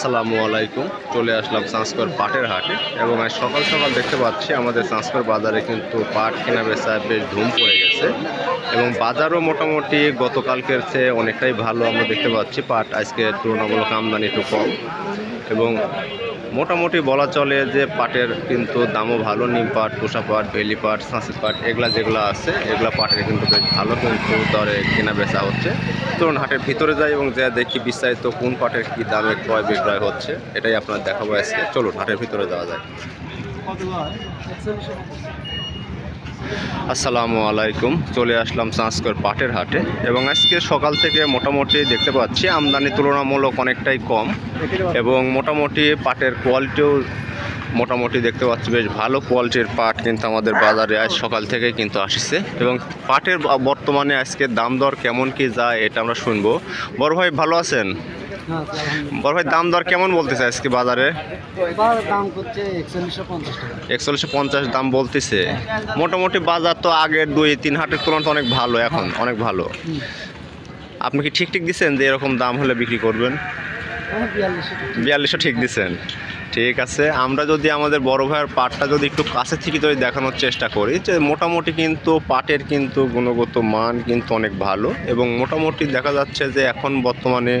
আসসালামু আলাইকুম। চলে আসলাম সংস্কর পাটের হাটে এবং আজ সকাল সকাল দেখতে পাচ্ছি আমাদের সংস্কর বাজারে কিন্তু পাট কেনা বেচা বেশ ধুম পড়ে গেছে এবং বাজারও মোটামুটি গতকালকের চেয়ে অনেকটাই ভালো আমরা দেখতে পাচ্ছি। পাট আজকে তুলনামূলক আমদানি একটু কম এবং মোটামুটি বলা চলে যে পাটের কিন্তু দামও ভালো, নিম পাট পোষা পাট, বেলি পাট সাঁসি পাট, এগুলা যেগুলো আছে, এগুলা পাটের কিন্তু বেশ ভালো কিন্তু দরে কেনা বেচা হচ্ছে। চলুন হাটের ভিতরে যাই এবং যা দেখি বিস্তারিত কোন পাটের কী দামে ক্রয় বিক্রয় হচ্ছে, এটাই আপনার দেখাবো আজকে। চলুন হাটের ভিতরে যাওয়া যায় আসসালামু আলাইকুম। চলে আসলাম সংস্কর পাটের হাটে এবং আজকে সকাল থেকে মোটামুটি দেখতে পাচ্ছি আমদানি তুলনামূলক অনেকটাই কম এবং মোটামুটি পাটের কোয়ালিটিও মোটামুটি দেখতে পাচ্ছি বেশ ভালো কোয়ালিটির পাট কিন্তু আমাদের বাজারে আজ সকাল থেকে কিন্তু আসছে এবং পাটের বর্তমানে আজকে দাম দর কেমন কি যায় এটা আমরা শুনব। বড় ভাই ভালো আছেন? বড় ভাই দাম দর কেমন বলতেছে আজকে বাজারে? দাম একচল্লিশশো পঞ্চাশ দাম বলতেছে। মোটামুটি বাজার তো আগের দুই তিন হাটের তুলনা অনেক ভালো এখন অনেক ভালো। আপনি কি ঠিক ঠিক দিচ্ছেন যে এরকম দাম হলে বিক্রি করবেন? বিয়াল্লিশশো ঠিক। দিচ্ছেন ঠিক আছে, আমরা যদি আমাদের বড় ভাইয়ের পাটটা যদি একটু কাছে থেকে যদি দেখানোর চেষ্টা করি, যে মোটামুটি কিন্তু পাটের কিন্তু গুণগত মান কিন্তু অনেক ভালো এবং মোটামুটি দেখা যাচ্ছে যে এখন বর্তমানে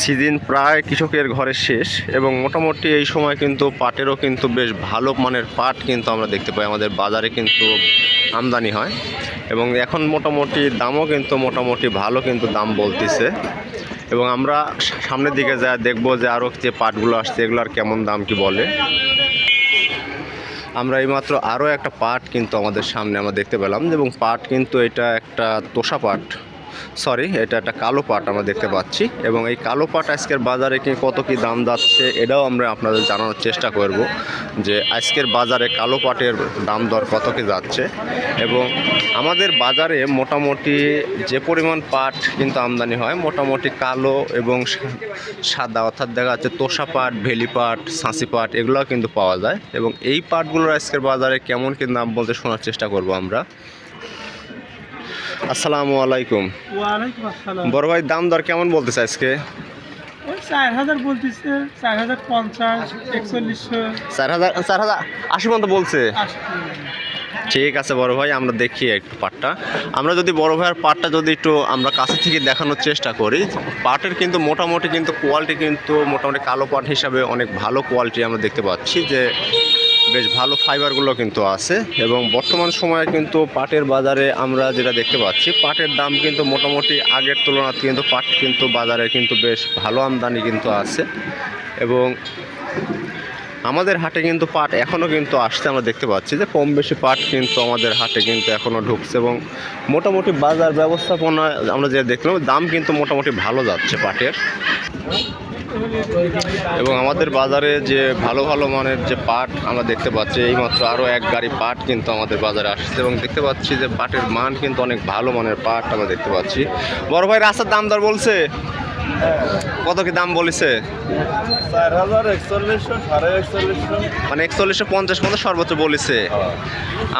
সিজন প্রায় কৃষকের ঘরে শেষ এবং মোটামুটি এই সময় কিন্তু পাটেরও কিন্তু বেশ ভালো মানের পাট কিন্তু আমরা দেখতে পাই, আমাদের বাজারে কিন্তু আমদানি হয় এবং এখন মোটামুটি দামও কিন্তু মোটামুটি ভালো কিন্তু দাম বলতেছে। এবং আমরা সামনের দিকে যা দেখব যে আরও যে পাটগুলো আসছে এগুলোর কেমন দাম কি বলে? আমরা এইমাত্র আরও একটা পাট কিন্তু আমাদের সামনে আমরা দেখতে পেলাম এবং পাট কিন্তু এটা একটা তোষা পাট। সরি এটা একটা কালো পাট আমরা দেখতে পাচ্ছি। এবং এই কালো পাট আজকের বাজারে কি কত কি দাম যাচ্ছে, এটাও আমরা আপনাদের জানানোর চেষ্টা করব যে আজকের বাজারে কালো পাটের দাম দর কত কি যাচ্ছে। এবং আমাদের বাজারে মোটামুটি যে পরিমাণ পাট কিন্তু আমদানি হয়, মোটামুটি কালো এবং সাদা, অর্থাৎ দেখা যাচ্ছে তোষা পাট, ভেলি পাট, সাঁসি পাট, এগুলোও কিন্তু পাওয়া যায়। এবং এই পাটগুলোর আজকের বাজারে কেমন কি দাম বলতে শোনার চেষ্টা করব আমরা। আসসালামু আলাইকুম। বড় ভাই দাম দর কেমন বলতেছে আজকে? চার হাজার বলতেছে চার হাজার পঞ্চাশ একচল্লিশশো। চার হাজার চার হাজার আশি পর্যন্ত বলছে? ঠিক আছে বড় ভাই আমরা দেখি একটু পাটটা। আমরা যদি বড় ভাইয়ের পাটটা যদি একটু আমরা কাছে থেকে দেখানোর চেষ্টা করি পাটের কিন্তু মোটামুটি কিন্তু কোয়ালিটি কিন্তু মোটামুটি কালো পাট হিসাবে অনেক ভালো কোয়ালিটি আমরা দেখতে পাচ্ছি যে বেশ ভালো ফাইবারগুলো কিন্তু আছে এবং বর্তমান সময়ে কিন্তু পাটের বাজারে আমরা যেটা দেখতে পাচ্ছি, পাটের দাম কিন্তু মোটামুটি আগের তুলনাতে কিন্তু পাট কিন্তু বাজারে কিন্তু বেশ ভালো আমদানি কিন্তু আছে এবং আমাদের হাটে কিন্তু পাট এখনও কিন্তু আসছে, আমরা দেখতে পাচ্ছি যে কম বেশি পাট কিন্তু আমাদের হাটে কিন্তু এখনও ঢুকছে এবং মোটামুটি বাজার ব্যবস্থাপনা আমরা যে দেখলাম, দাম কিন্তু মোটামুটি ভালো যাচ্ছে পাটের। এবং আমাদের বাজারে যে ভালো ভালো মানের যে পাট আমরা দেখতে পাচ্ছি এই মাত্র আরও এক গাড়ি পাট কিন্তু আমাদের বাজারে আসছে এবং দেখতে পাচ্ছি যে পাটের মান কিন্তু অনেক ভালো মানের পাট আমরা দেখতে পাচ্ছি। বড় ভাই রাস্তার দাম দর বলছে? কত কি দাম বলেছে? মানে একচল্লিশশো পঞ্চাশ মতো সর্বোচ্চ বলেছে।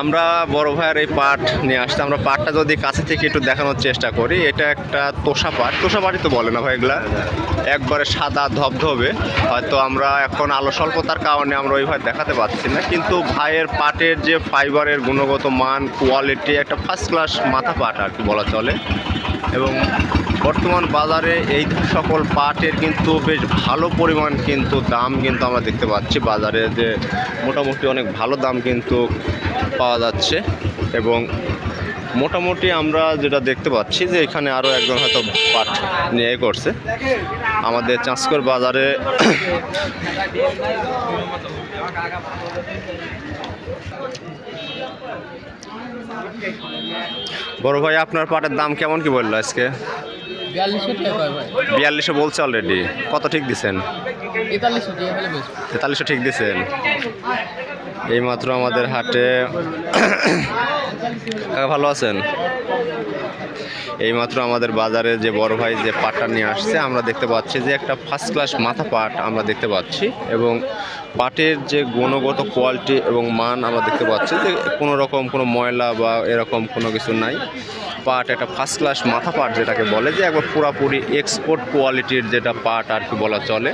আমরা বড় ভাইয়ের এই পাট নিয়ে আসতে, আমরা পাটটা যদি কাছে থেকে একটু দেখানোর চেষ্টা করি, এটা একটা তোষা পাট। তোষা পাটই তো বলে না ভাই এগুলা। একবারে সাদা ধবধবে। হয়তো আমরা এখন আলো স্বল্পতার কারণে আমরা ওইভাবে দেখাতে পারছি না, কিন্তু ভাইয়ের পাটের যে ফাইবারের গুণগত মান কোয়ালিটি একটা ফার্স্ট ক্লাস মাথা পাট আর কি বলা চলে। এবং বর্তমান বাজারে এই সকল পাটের কিন্তু বেশ ভালো পরিমাণ কিন্তু দাম কিন্তু আমরা দেখতে পাচ্ছি। বাজারে যে মোটামুটি অনেক ভালো দাম কিন্তু পাওয়া যাচ্ছে এবং মোটামুটি আমরা যেটা দেখতে পাচ্ছি যে এখানে আরও একজন হয়তো পাট নিয়ে করছে। আমাদের চাঁচকর বাজারে বড় ভাই আপনার পাটের দাম কেমন কি বলল আজকে? বিয়াল্লিশশো বলছে অলরেডি কত ঠিক দিছেন? তেতাল্লিশশো ঠিক দিছেন। এইমাত্র আমাদের হাটে ভালো আছেন? এইমাত্র আমাদের বাজারে যে বড় ভাই যে পাটটা নিয়ে আসছে, আমরা দেখতে পাচ্ছি যে একটা ফার্স্ট ক্লাস মাথা পাট আমরা দেখতে পাচ্ছি এবং পাটের যে গুণগত কোয়ালিটি এবং মান আমরা দেখতে পাচ্ছি যে কোনো রকম কোনো ময়লা বা এরকম কোনো কিছু নাই। পাট একটা ফার্স্ট ক্লাস মাথা পাট যেটাকে বলে যে একবার পুরাপুরি এক্সপোর্ট কোয়ালিটির যেটা পাট আর কি বলা চলে।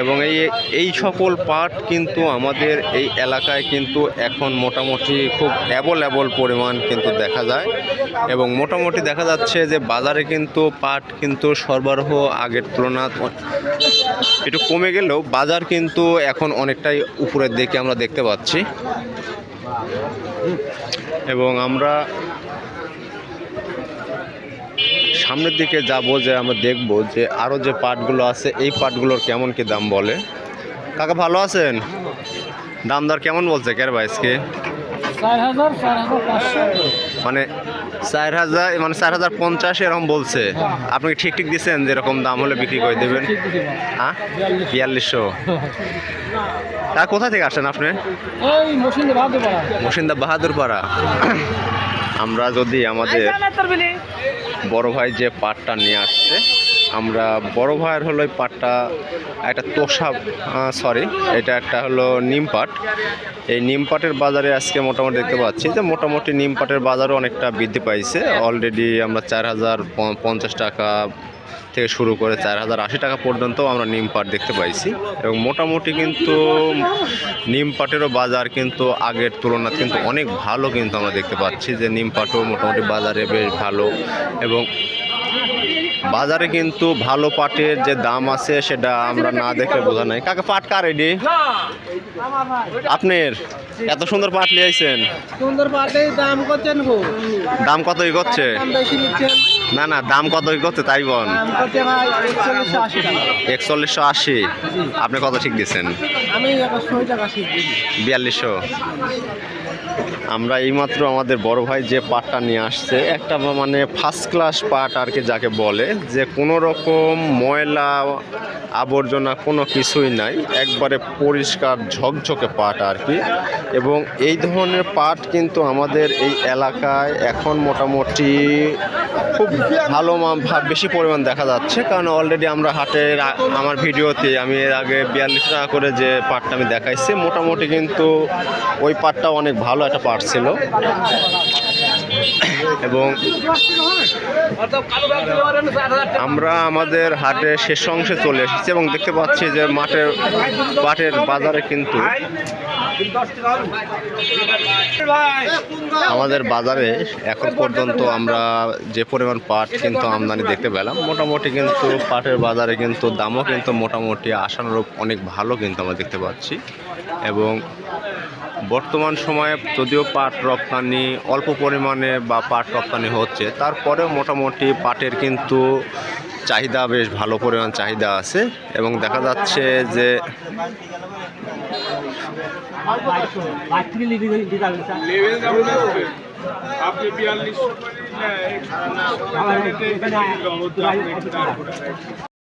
এবং এই এই সকল পাট কিন্তু আমাদের এই এলাকায় কিন্তু এখন মোটামুটি খুব অ্যাভেলেবল পরিমাণ কিন্তু দেখা যায়। এবং মোটামুটি দেখা যাচ্ছে যে বাজারে কিন্তু পাট কিন্তু সরবরাহ আগের তুলনায় একটু কমে গেলেও বাজার কিন্তু এখন অনেকটাই উপরের দিকে আমরা দেখতে পাচ্ছি। এবং আমরা সামনের দিকে যাব যে আমরা দেখব যে আরও যে পাটগুলো আছে এই পাটগুলোর কেমন কি দাম বলে। কাকা ভালো আছেন? দাম দর কেমন বলছে কের বাইসকে চার হাজার চার হাজার পাঁচশো। মানে চার হাজার মানে চার হাজার পঞ্চাশ এরকম বলছে। আপনি ঠিক ঠিক দিচ্ছেন যেরকম দাম হলে বিক্রি করে দেবেন? হ্যাঁ? বিয়াল্লিশশো। তা কোথা থেকে আসেন আপনি? মুর্শিদা বাহাদুরপাড়া। আমরা যদি আমাদের বড় ভাই যে পাটটা নিয়ে আসছে আমরা বড় ভাইয়ের হলো এই পাটটা একটা তোষা সরি এটা একটা হলো নিম পাট। এই নিম পাটের বাজারে আজকে মোটামুটি দেখতে পাচ্ছি যে মোটামুটি নিম পাটের বাজারও অনেকটা বৃদ্ধি পাইছে। অলরেডি আমরা চার হাজার পঞ্চাশ টাকা থেকে শুরু করে চার হাজার আশি টাকা পর্যন্ত আমরা নিম পাট দেখতে পাইছি। এবং মোটামুটি কিন্তু নিম পাটেরও বাজার কিন্তু আগের তুলনায় কিন্তু অনেক ভালো কিন্তু আমরা দেখতে পাচ্ছি যে নিম পাটও মোটামুটি বাজারে বেশ ভালো। এবং বাজারে কিন্তু ভালো পাটের যে দাম আছে সেটা আমরা না দেখে বোঝা নাই। কাকে পাট কার এডি আপনার? এত সুন্দর পাট নিয়ে আইছেন। সুন্দর পাটে দাম করছেন দাম কত ই করছে না না দাম কত ই করছে তাই বল। একচল্লিশশো আশি আপনি কত ঠিক দিচ্ছেন আমি বিয়াল্লিশশো। আমরা এইমাত্র আমাদের বড় ভাই যে পাটটা নিয়ে আসছে, একটা মানে ফার্স্ট ক্লাস পাট আর কি যাকে বলে, যে কোনো রকম ময়লা আবর্জনা কোনো কিছুই নাই, একবারে পরিষ্কার ঝকঝকে পাট আর কি। এবং এই ধরনের পাট কিন্তু আমাদের এই এলাকায় এখন মোটামুটি খুব ভালো বেশি পরিমাণ দেখা যাচ্ছে, কারণ অলরেডি আমরা হাটের আমার ভিডিওতে আমি এর আগে বিয়াল্লিশ টাকা করে যে পাটটা আমি দেখাইছি, মোটামুটি কিন্তু ওই পাটটা অনেক ভালো একটা পাট ছিল। এবং আমরা আমাদের হাটে শেষ অংশে চলে এসেছি এবং দেখতে পাচ্ছি যে মাঠের পাটের বাজারে কিন্তু আমাদের বাজারে এখন পর্যন্ত আমরা যে পরিমাণ পাট কিন্তু আমদানি দেখতে পেলাম, মোটামুটি কিন্তু পাটের বাজারে কিন্তু দামও কিন্তু মোটামুটি আশানুরূপ অনেক ভালো কিন্তু আমরা দেখতে পাচ্ছি। এবং বর্তমান সময়ে যদিও পাট রপ্তানি অল্প পরিমাণে বা পাট রপ্তানি হচ্ছে, তারপরেও মোটামুটি পাটের কিন্তু চাহিদা বেশ ভালো পরিমাণ চাহিদা আছে এবং দেখা যাচ্ছে যে